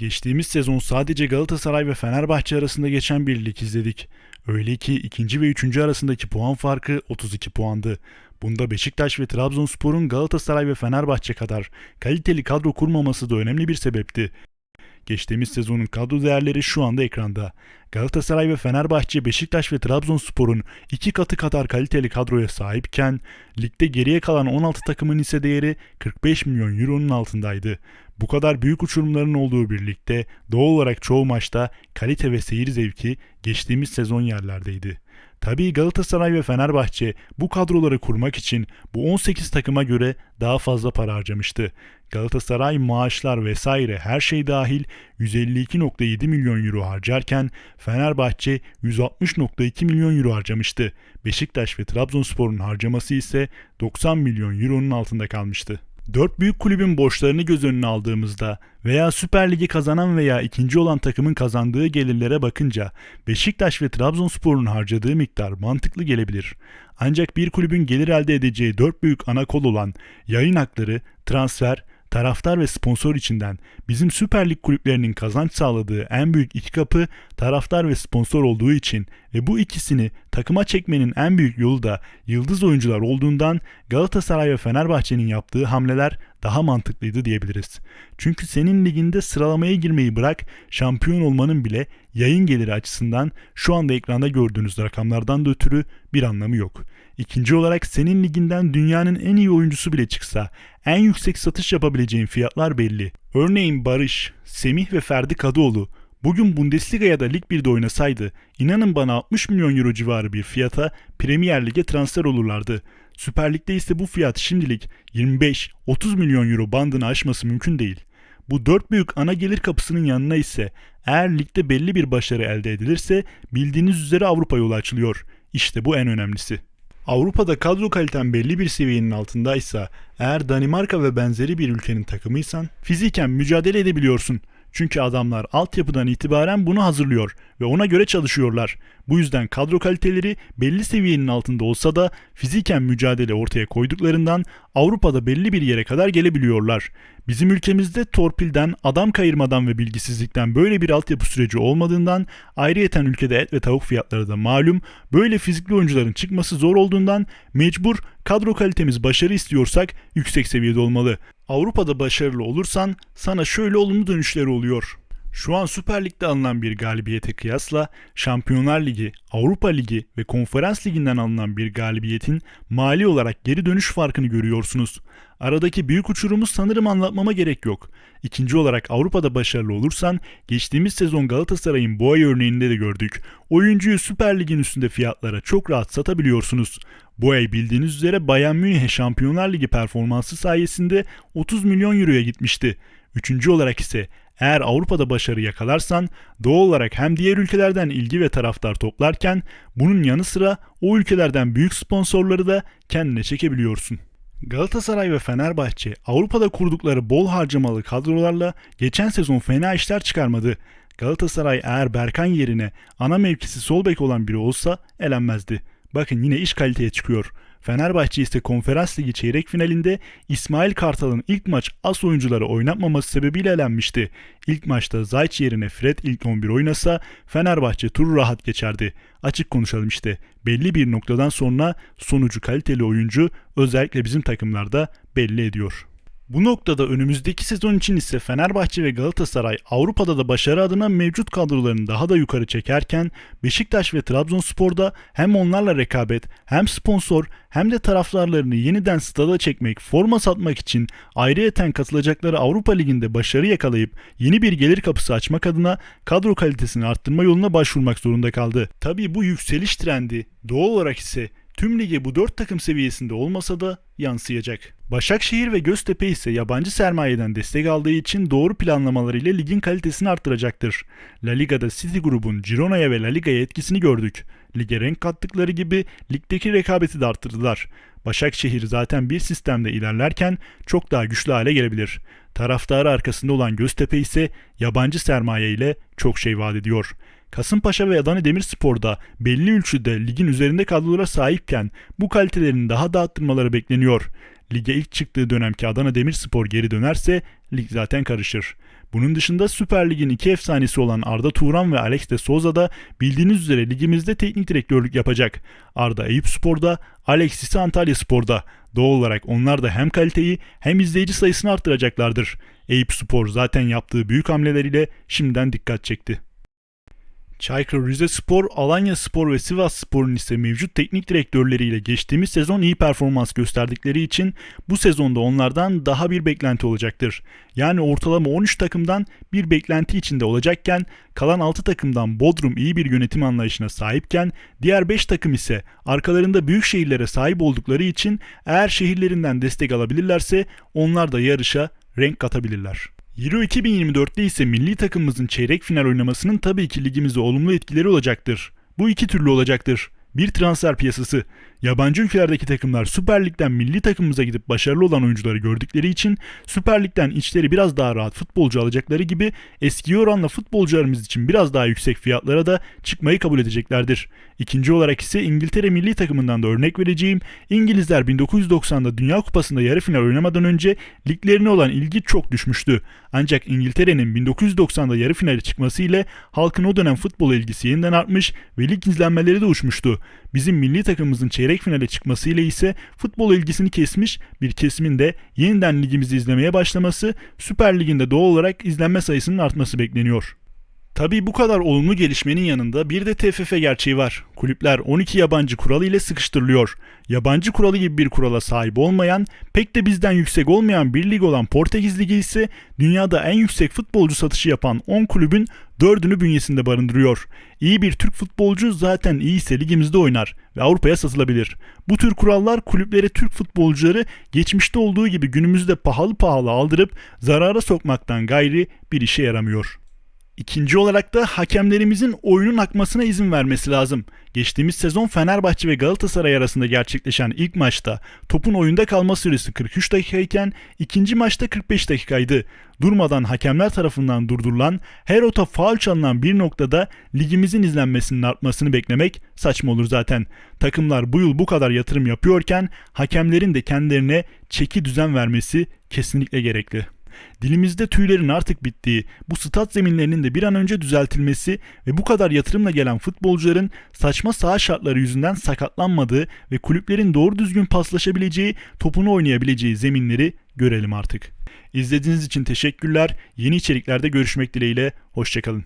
Geçtiğimiz sezon sadece Galatasaray ve Fenerbahçe arasında geçen bir lig izledik. Öyle ki ikinci ve üçüncü arasındaki puan farkı 32 puandı. Bunda Beşiktaş ve Trabzonspor'un Galatasaray ve Fenerbahçe kadar kaliteli kadro kurmaması da önemli bir sebepti. Geçtiğimiz sezonun kadro değerleri şu anda ekranda. Galatasaray ve Fenerbahçe, Beşiktaş ve Trabzonspor'un iki katı kadar kaliteli kadroya sahipken ligde geriye kalan 16 takımın ise değeri 45 milyon euronun altındaydı. Bu kadar büyük uçurumların olduğu bir ligde doğal olarak çoğu maçta kalite ve seyir zevki geçtiğimiz sezon yerlerdeydi. Tabii Galatasaray ve Fenerbahçe bu kadroları kurmak için bu 18 takıma göre daha fazla para harcamıştı. Galatasaray maaşlar vesaire her şey dahil 152.7 milyon euro harcarken Fenerbahçe 160.2 milyon euro harcamıştı. Beşiktaş ve Trabzonspor'un harcaması ise 90 milyon euronun altında kalmıştı. Dört büyük kulübün borçlarını göz önüne aldığımızda veya Süper Ligi kazanan veya ikinci olan takımın kazandığı gelirlere bakınca Beşiktaş ve Trabzonspor'un harcadığı miktar mantıklı gelebilir. Ancak bir kulübün gelir elde edeceği dört büyük ana kol olan yayın hakları, transfer, taraftar ve sponsor içinden bizim Süper Lig kulüplerinin kazanç sağladığı en büyük iki kapı taraftar ve sponsor olduğu için ve bu ikisini takıma çekmenin en büyük yolu da yıldız oyuncular olduğundan Galatasaray ve Fenerbahçe'nin yaptığı hamleler daha mantıklıydı diyebiliriz. Çünkü senin liginde sıralamaya girmeyi bırak şampiyon olmanın bile yayın geliri açısından şu anda ekranda gördüğünüz rakamlardan da ötürü bir anlamı yok. İkinci olarak senin liginden dünyanın en iyi oyuncusu bile çıksa en yüksek satış yapabileceğin fiyatlar belli. Örneğin Barış, Semih ve Ferdi Kadıoğlu bugün Bundesliga'ya da Lig 1'de oynasaydı inanın bana 60 milyon euro civarı bir fiyata Premier Lig'e transfer olurlardı. Süper Lig'de ise bu fiyat şimdilik 25-30 milyon euro bandını aşması mümkün değil. Bu dört büyük ana gelir kapısının yanına ise eğer ligde belli bir başarı elde edilirse bildiğiniz üzere Avrupa yolu açılıyor. İşte bu en önemlisi. Avrupa'da kadro kaliten belli bir seviyenin altındaysa, eğer Danimarka ve benzeri bir ülkenin takımıysan, fiziken mücadele edebiliyorsun. Çünkü adamlar altyapıdan itibaren bunu hazırlıyor ve ona göre çalışıyorlar. Bu yüzden kadro kaliteleri belli seviyenin altında olsa da fiziken mücadele ortaya koyduklarından Avrupa'da belli bir yere kadar gelebiliyorlar. Bizim ülkemizde torpilden, adam kayırmadan ve bilgisizlikten böyle bir altyapı süreci olmadığından ayrıyeten ülkede et ve tavuk fiyatları da malum böyle fizikli oyuncuların çıkması zor olduğundan mecbur kadro kalitemiz başarı istiyorsak yüksek seviyede olmalı. Avrupa'da başarılı olursan sana şöyle olumlu dönüşleri oluyor. Şu an Süper Lig'de alınan bir galibiyete kıyasla Şampiyonlar Ligi, Avrupa Ligi ve Konferans Ligi'nden alınan bir galibiyetin mali olarak geri dönüş farkını görüyorsunuz. Aradaki büyük uçurumu sanırım anlatmama gerek yok. İkinci olarak Avrupa'da başarılı olursan geçtiğimiz sezon Galatasaray'ın ay örneğinde de gördük. Oyuncuyu Süper Lig'in üstünde fiyatlara çok rahat satabiliyorsunuz. Bu ay bildiğiniz üzere Bayern Münih'e Şampiyonlar Ligi performansı sayesinde 30 milyon euroya gitmişti. Üçüncü olarak ise eğer Avrupa'da başarı yakalarsan doğal olarak hem diğer ülkelerden ilgi ve taraftar toplarken bunun yanı sıra o ülkelerden büyük sponsorları da kendine çekebiliyorsun. Galatasaray ve Fenerbahçe Avrupa'da kurdukları bol harcamalı kadrolarla geçen sezon fena işler çıkarmadı. Galatasaray eğer Berkan yerine ana mevkisi sol bek olan biri olsa elenmezdi. Bakın yine iş kaliteye çıkıyor. Fenerbahçe ise konferans ligi çeyrek finalinde İsmail Kartal'ın ilk maç as oyuncuları oynatmaması sebebiyle elenmişti. İlk maçta Zayç yerine Fred ilk 11 oynasa Fenerbahçe turu rahat geçerdi. Açık konuşalım işte. Belli bir noktadan sonra sonucu kaliteli oyuncu özellikle bizim takımlarda belli ediyor. Bu noktada önümüzdeki sezon için ise Fenerbahçe ve Galatasaray Avrupa'da da başarı adına mevcut kadrolarını daha da yukarı çekerken Beşiktaş ve Trabzonspor'da hem onlarla rekabet hem sponsor hem de taraftarlarını yeniden stada çekmek, forma satmak için ayrıyeten katılacakları Avrupa Ligi'nde başarı yakalayıp yeni bir gelir kapısı açmak adına kadro kalitesini arttırma yoluna başvurmak zorunda kaldı. Tabii bu yükseliş trendi doğal olarak ise tüm lige bu dört takım seviyesinde olmasa da yansıyacak. Başakşehir ve Göztepe ise yabancı sermayeden destek aldığı için doğru planlamalarıyla ligin kalitesini arttıracaktır. La Liga'da City grubun Girona'ya ve La Liga'ya etkisini gördük. Lige renk kattıkları gibi ligdeki rekabeti de arttırdılar. Başakşehir zaten bir sistemde ilerlerken çok daha güçlü hale gelebilir. Taraftarı arkasında olan Göztepe ise yabancı sermaye ile çok şey vaat ediyor. Kasımpaşa ve Adana Demirspor'da belli ölçüde ligin üzerinde kadrolara sahipken bu kalitelerini daha da arttırmaları bekleniyor. Lige ilk çıktığı dönemki Adana Demirspor geri dönerse lig zaten karışır. Bunun dışında Süper Lig'in iki efsanesi olan Arda Turan ve Alex de Souza da bildiğiniz üzere ligimizde teknik direktörlük yapacak. Arda Eyüp Spor'da, Alex ise Antalya Spor'da. Doğal olarak onlar da hem kaliteyi hem izleyici sayısını arttıracaklardır. Eyüp Spor zaten yaptığı büyük hamleleriyle şimdiden dikkat çekti. Çaykur Rizespor, Alanya Spor ve Sivas Spor'un ise mevcut teknik direktörleriyle geçtiğimiz sezon iyi performans gösterdikleri için bu sezonda onlardan daha bir beklenti olacaktır. Yani ortalama 13 takımdan bir beklenti içinde olacakken kalan 6 takımdan Bodrum iyi bir yönetim anlayışına sahipken diğer 5 takım ise arkalarında büyük şehirlere sahip oldukları için eğer şehirlerinden destek alabilirlerse onlar da yarışa renk katabilirler. Euro 2024'te ise milli takımımızın çeyrek final oynamasının tabii ki ligimize olumlu etkileri olacaktır. Bu iki türlü olacaktır. Bir transfer piyasası. Yabancı ülkelerdeki takımlar Süper Lig'den milli takımımıza gidip başarılı olan oyuncuları gördükleri için Süper Lig'den içleri biraz daha rahat futbolcu alacakları gibi eski oranla futbolcularımız için biraz daha yüksek fiyatlara da çıkmayı kabul edeceklerdir. İkinci olarak ise İngiltere milli takımından da örnek vereceğim. İngilizler 1990'da Dünya Kupası'nda yarı final oynamadan önce liglerine olan ilgi çok düşmüştü. Ancak İngiltere'nin 1990'da yarı finale çıkması ile halkın o dönem futbol ilgisi yeniden artmış ve lig izlenmeleri de uçmuştu. Bizim milli takımımızın çeyrek finale çıkmasıyla ise futbol ilgisini kesmiş bir kesimin de yeniden ligimizi izlemeye başlaması Süper Lig'inde doğal olarak izlenme sayısının artması bekleniyor. Tabii bu kadar olumlu gelişmenin yanında bir de TFF gerçeği var. Kulüpler 12 yabancı kuralı ile sıkıştırılıyor. Yabancı kuralı gibi bir kurala sahip olmayan, pek de bizden yüksek olmayan bir lig olan Portekiz Ligi ise dünyada en yüksek futbolcu satışı yapan 10 kulübün 4'ünü bünyesinde barındırıyor. İyi bir Türk futbolcu zaten iyi ise ligimizde oynar ve Avrupa'ya satılabilir. Bu tür kurallar kulüplere Türk futbolcuları geçmişte olduğu gibi günümüzde pahalı pahalı aldırıp zarara sokmaktan gayri bir işe yaramıyor. İkinci olarak da hakemlerimizin oyunun akmasına izin vermesi lazım. Geçtiğimiz sezon Fenerbahçe ve Galatasaray arasında gerçekleşen ilk maçta topun oyunda kalma süresi 43 dakikayken ikinci maçta 45 dakikaydı. Durmadan hakemler tarafından durdurulan her ota faul çalınan bir noktada ligimizin izlenmesinin artmasını beklemek saçma olur zaten. Takımlar bu yıl bu kadar yatırım yapıyorken hakemlerin de kendilerine çeki düzen vermesi kesinlikle gerekli. Dilimizde tüylerin artık bittiği, bu stat zeminlerinin de bir an önce düzeltilmesi ve bu kadar yatırımla gelen futbolcuların saçma saha şartları yüzünden sakatlanmadığı ve kulüplerin doğru düzgün paslaşabileceği, topunu oynayabileceği zeminleri görelim artık. İzlediğiniz için teşekkürler. Yeni içeriklerde görüşmek dileğiyle. Hoşçakalın.